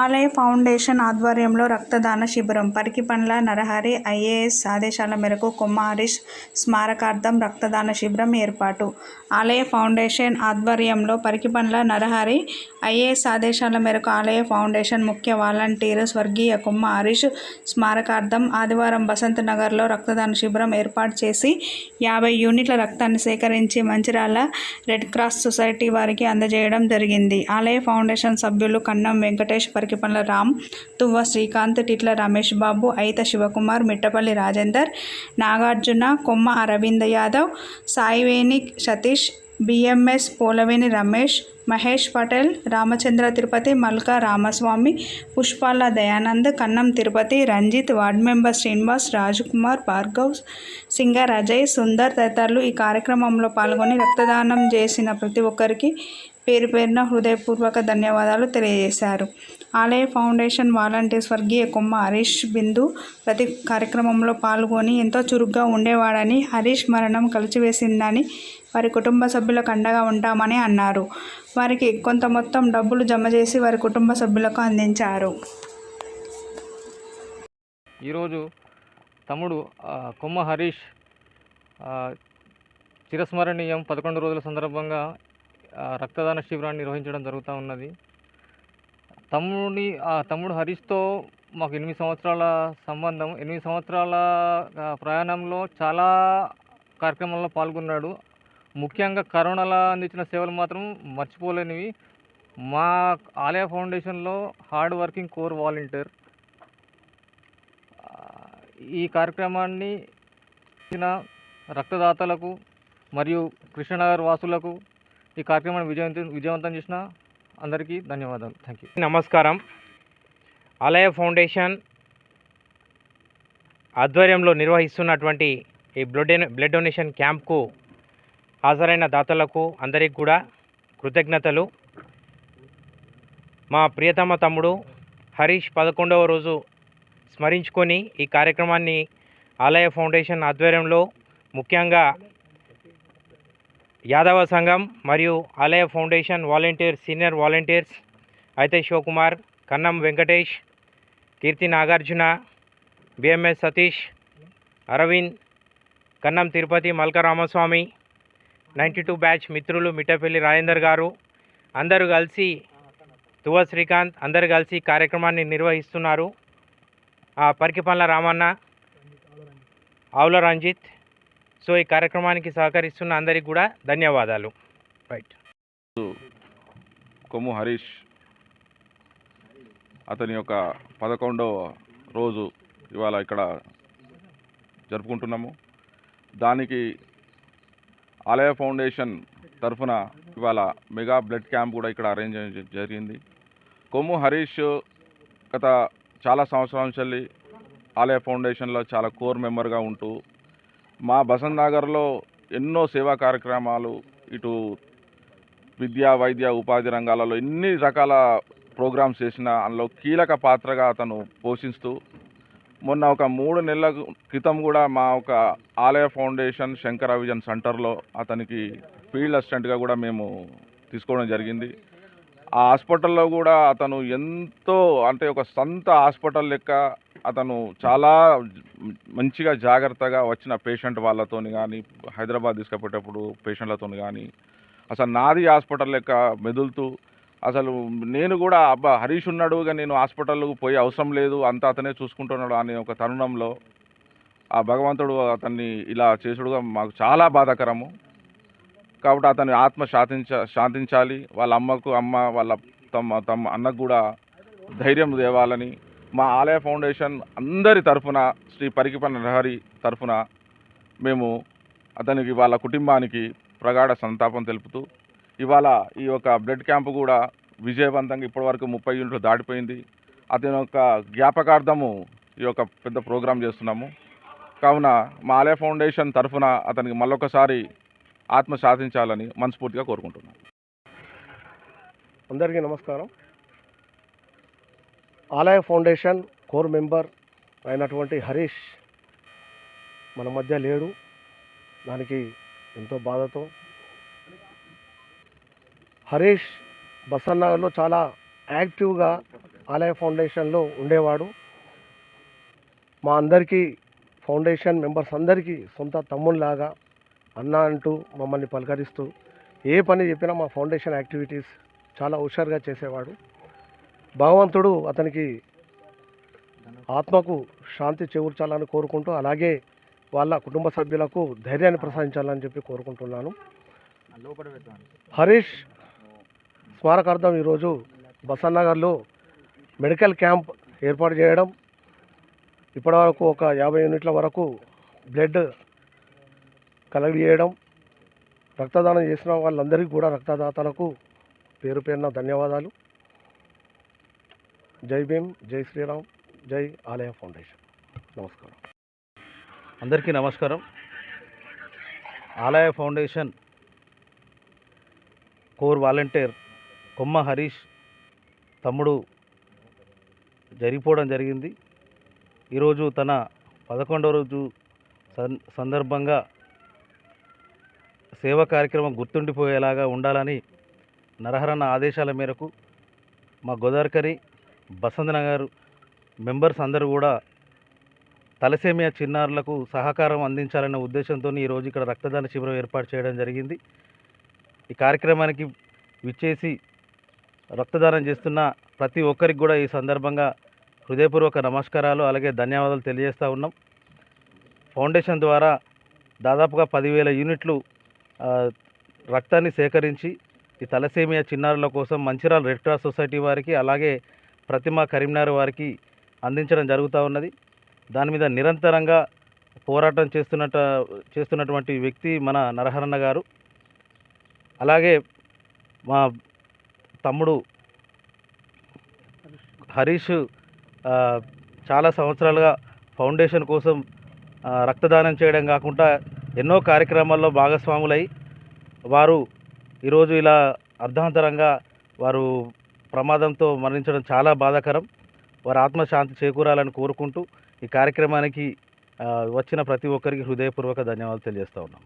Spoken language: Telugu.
ఆలయ ఫౌండేషన్ ఆధ్వర్యంలో రక్తదాన శిబిరం పరికిపండ్ల నరహరి ఐఏఎస్ ఆదేశాల మేరకు కొమ్మ హరీష్ స్మారకార్థం రక్తదాన శిబిరం ఏర్పాటు. ఆలయ ఫౌండేషన్ ఆధ్వర్యంలో పరికిపండ్ల నరహరి ఐఏఎస్ ఆదేశాల మేరకు ఆలయ ఫౌండేషన్ ముఖ్య వాలంటీర్ స్వర్గీయ కొమ్మ హరీష్ స్మారకార్థం ఆదివారం బసంత్ నగర్లో రక్తదాన శిబిరం ఏర్పాటు చేసి యాభై యూనిట్ల రక్తాన్ని సేకరించి మంచిరాల రెడ్ క్రాస్ సొసైటీ వారికి అందజేయడం జరిగింది. ఆలయ ఫౌండేషన్ సభ్యులు కన్నం వెంకటేష్ పరికిపండ్ల రామ్ తువ్వ Srikanth Titla Ramesh Babu Aitha Shivakumar Mittapalli Rajender Nagarjuna Komma Aravind Yadav Saiveni Satish BMS Polaveni Ramesh Mahesh Patel Ramachandra Tirupati Malka Ramaswamy Pushpala Dayanand Kannam Tirupati Ranjith ward member Srinivas Rajkumar Bhargav singer Ajay Sundar తదితరులు ఈ కార్యక్రమంలో పాల్గొని రక్తదానం చేసిన ప్రతి ఒక్కరికి పేరు పేరున హృదయపూర్వక ధన్యవాదాలు తెలియజేశారు. ఆలయ ఫౌండేషన్ వాలంటీర్ స్వర్గీయ కొమ్మ హరీష్ బిందు ప్రతి కార్యక్రమంలో పాల్గొని ఎంతో చురుగ్గా ఉండేవాడని హరీష్ మరణం కలిచివేసిందని వారి కుటుంబ సభ్యులకు అండగా ఉంటామని అన్నారు. వారికి కొంత మొత్తం డబ్బులు జమ చేసి వారి కుటుంబ సభ్యులకు అందించారు. ఈరోజు తమ్ముడు కుమ్మ కొమ్మ హరీష్ చిరస్మరణీయం పదకొండు రోజుల సందర్భంగా రక్తదాన శిబిరాన్ని నిర్వహించడం జరుగుతూ ఉన్నది. తమ్ముడిని ఆ తమ్ముడు హరీష్తో మాకు ఎనిమిది సంవత్సరాల సంబంధం. ఎనిమిది సంవత్సరాల ప్రయాణంలో చాలా కార్యక్రమాల్లో పాల్గొన్నాడు. ముఖ్యంగా కరోనాలో అందించిన సేవలు మాత్రం మర్చిపోలేనివి. మా ఆలయ ఫౌండేషన్లో హార్డ్ వర్కింగ్ కోర్ వాలంటీర్. ఈ కార్యక్రమాన్ని రక్తదాతలకు మరియు కృష్ణనగర్ వాసులకు ఈ కార్యక్రమాన్ని విజయవంతం విజయవంతం చేసిన అందరికీ ధన్యవాదాలు. థ్యాంక్ యూ నమస్కారం. ఆలయ ఫౌండేషన్ ఆధ్వర్యంలో నిర్వహిస్తున్నటువంటి ఈ బ్లడ్ బ్లడ్ డొనేషన్ క్యాంప్కు హాజరైన దాతలకు అందరికి కూడా కృతజ్ఞతలు. మా ప్రియతమ తమ్ముడు హరీష్ పదకొండవ రోజు స్మరించుకొని ఈ కార్యక్రమాన్ని ఆలయ ఫౌండేషన్ ఆధ్వర్యంలో ముఖ్యంగా యాదవ సంఘం మరియు ఆలయ ఫౌండేషన్ వాలంటీర్ సీనియర్ వాలంటీర్స్ అయితే Shivakumar Kannam Venkatesh Keerthi Nagarjuna BMS Satish Aravind Kannam Tirupati Malka Ramaswamy ninety two batch మిత్రులు మిట్టపల్లి రాజేందర్ గారు. అందరూ కలిసి తువ శ్రీకాంత్ అందరు కలిసి కార్యక్రమాన్ని నిర్వహిస్తున్నారు. పరికిపల్ల రామన్న ఆవుల రంజిత్ సో ఈ కార్యక్రమానికి సహకరిస్తున్న అందరికి కూడా ధన్యవాదాలు. రైట్ కొమ్ము హరీష్ అతని యొక్క పదకొండవ రోజు ఇవాళ ఇక్కడ జరుపుకుంటున్నాము. దానికి ఆలయ ఫౌండేషన్ తరఫున ఇవాళ మెగా బ్లడ్ క్యాంప్ కూడా ఇక్కడ అరేంజ్ జరిగింది. కొమ్ము హరీష్ గత చాలా సంవత్సరాల నుంచి ఆలయ ఫౌండేషన్లో చాలా కోర్ మెంబర్గా ఉంటూ మా బసంత్ నగర్లో ఎన్నో సేవా కార్యక్రమాలు ఇటు విద్యా వైద్య ఉపాధి రంగాలలో ఎన్ని రకాల ప్రోగ్రామ్స్ చేసిన అందులో కీలక పాత్రగా అతను పోషిస్తూ మొన్న ఒక మూడు నెలల క్రితం కూడా మా ఒక ఆలయ ఫౌండేషన్ శంకర విజన్ సెంటర్లో అతనికి ఫీల్డ్ అసిస్టెంట్గా కూడా మేము తీసుకోవడం జరిగింది. ఆ హాస్పిటల్లో కూడా అతను ఎంతో అంటే ఒక సొంత హాస్పిటల్ లెక్క అతను చాలా మంచిగా జాగ్రత్తగా వచ్చిన పేషెంట్ వాళ్ళతోని కానీ హైదరాబాద్ తీసుకుపోయేటప్పుడు పేషెంట్లతోని కానీ అసలు నాది హాస్పిటల్ లెక్క మెదులుతూ అసలు నేను కూడా అబ్బా హరీష్ ఉన్నాడు కానీ నేను హాస్పిటల్కి పోయే అవసరం లేదు అంతా అతనే చూసుకుంటున్నాడు అనే ఒక తరుణంలో ఆ భగవంతుడు అతన్ని ఇలా చేసుడుగా మాకు చాలా బాధాకరము. కాబట్టి అతని ఆత్మ శాంతించ శాంతించాలి. వాళ్ళ అమ్మకు అమ్మ వాళ్ళ తమ తమ అన్నకు కూడా ధైర్యం తేవాలని మా ఆలయ ఫౌండేషన్ అందరి తరఫున శ్రీ పరికిపన్న నరహరి తరఫున మేము అతనికి వాళ్ళ కుటుంబానికి ప్రగాఢ సంతాపం తెలుపుతూ ఇవాళ ఈ యొక్క బ్లడ్ క్యాంపు కూడా విజయవంతంగా ఇప్పటివరకు ముప్పై యూనిట్లు దాటిపోయింది. అతని యొక్క జ్ఞాపకార్థము ఈ యొక్క పెద్ద ప్రోగ్రాం చేస్తున్నాము. కావున మా ఆలయ ఫౌండేషన్ తరఫున అతనికి మళ్ళొకసారి ఆత్మ సాధించాలని మనస్ఫూర్తిగా కోరుకుంటున్నాను. అందరికీ నమస్కారం. ఆలయ ఫౌండేషన్ కోర్ మెంబర్ అయినటువంటి హరీష్ మన మధ్య లేడు. దానికి ఎంతో బాధతో. హరీష్ బసన్నగర్లో చాలా యాక్టివ్గా ఆలయ ఫౌండేషన్లో ఉండేవాడు. మా అందరికీ ఫౌండేషన్ మెంబర్స్ అందరికీ సొంత తమ్ముళ్ళలాగా అన్న అంటూ మమ్మల్ని పలకరిస్తూ ఏ పని చెప్పినా మా ఫౌండేషన్ యాక్టివిటీస్ చాలా హుషారుగా చేసేవాడు. భగవంతుడు అతనికి ఆత్మకు శాంతి చేకూర్చాలని కోరుకుంటూ అలాగే వాళ్ళ కుటుంబ సభ్యులకు ధైర్యాన్ని ప్రసాదించాలని చెప్పి కోరుకుంటున్నాను. హరీష్ స్మారకార్థం ఈరోజు బసన్నగర్లో మెడికల్ క్యాంప్ ఏర్పాటు చేయడం. ఇప్పటివరకు ఒక యాభై యూనిట్ల వరకు బ్లడ్ కలెక్ట్ చేయడం. రక్తదానం చేసిన వాళ్ళందరికీ కూడా రక్తదాతలకు పేరు పేరున ధన్యవాదాలు. జై భీమ్ జై శ్రీరామ్ జై ఆలయ ఫౌండేషన్. నమస్కారం. అందరికీ నమస్కారం. Alaya foundation core volunteer Komma Harish తమ్ముడు జరిగిపోవడం జరిగింది. ఈరోజు తన పదకొండవ రోజు సన్ సందర్భంగా సేవా కార్యక్రమం గుర్తుండిపోయేలాగా ఉండాలని నరహరన్న ఆదేశాల మేరకు మా గోదావరికని బసంత్ నగర్ మెంబర్స్ అందరూ కూడా తలసేమియా చిన్నారులకు సహకారం అందించాలనే ఉద్దేశంతో ఈరోజు ఇక్కడ రక్తదాన శిబిరం ఏర్పాటు చేయడం జరిగింది. ఈ కార్యక్రమానికి విచ్చేసి రక్తదానం చేస్తున్న ప్రతి ఒక్కరికి కూడా ఈ సందర్భంగా హృదయపూర్వక నమస్కారాలు అలాగే ధన్యవాదాలు తెలియజేస్తూ ఉన్నాం. ఫౌండేషన్ ద్వారా దాదాపుగా పదివేల యూనిట్లు రక్తాన్ని సేకరించి ఈ తలసేమియా చిన్నారుల కోసం మంచిర్యాల రెడ్ క్రాస్ సొసైటీ వారికి అలాగే ప్రతిమ కరీంనగర్ వారికి అందించడం జరుగుతూ ఉన్నది. దాని మీద నిరంతరంగా పోరాటం చేస్తున్నట్టు చేస్తున్నటువంటి వ్యక్తి మన నరహరన్న గారు. అలాగే మా తమ్ముడు హరీష్ చాలా సంవత్సరాలుగా ఫౌండేషన్ కోసం రక్తదానం చేయడం కాకుండా ఎన్నో కార్యక్రమాల్లో భాగస్వాములై వారు ఈరోజు ఇలా అర్ధాంతరంగా వారు ప్రమాదంతో మరణించడం చాలా బాధాకరం. వారి ఆత్మశాంతి చేకూరాలని కోరుకుంటూ ఈ కార్యక్రమానికి వచ్చిన ప్రతి ఒక్కరికి హృదయపూర్వక ధన్యవాదాలు తెలియజేస్తూ ఉన్నాం.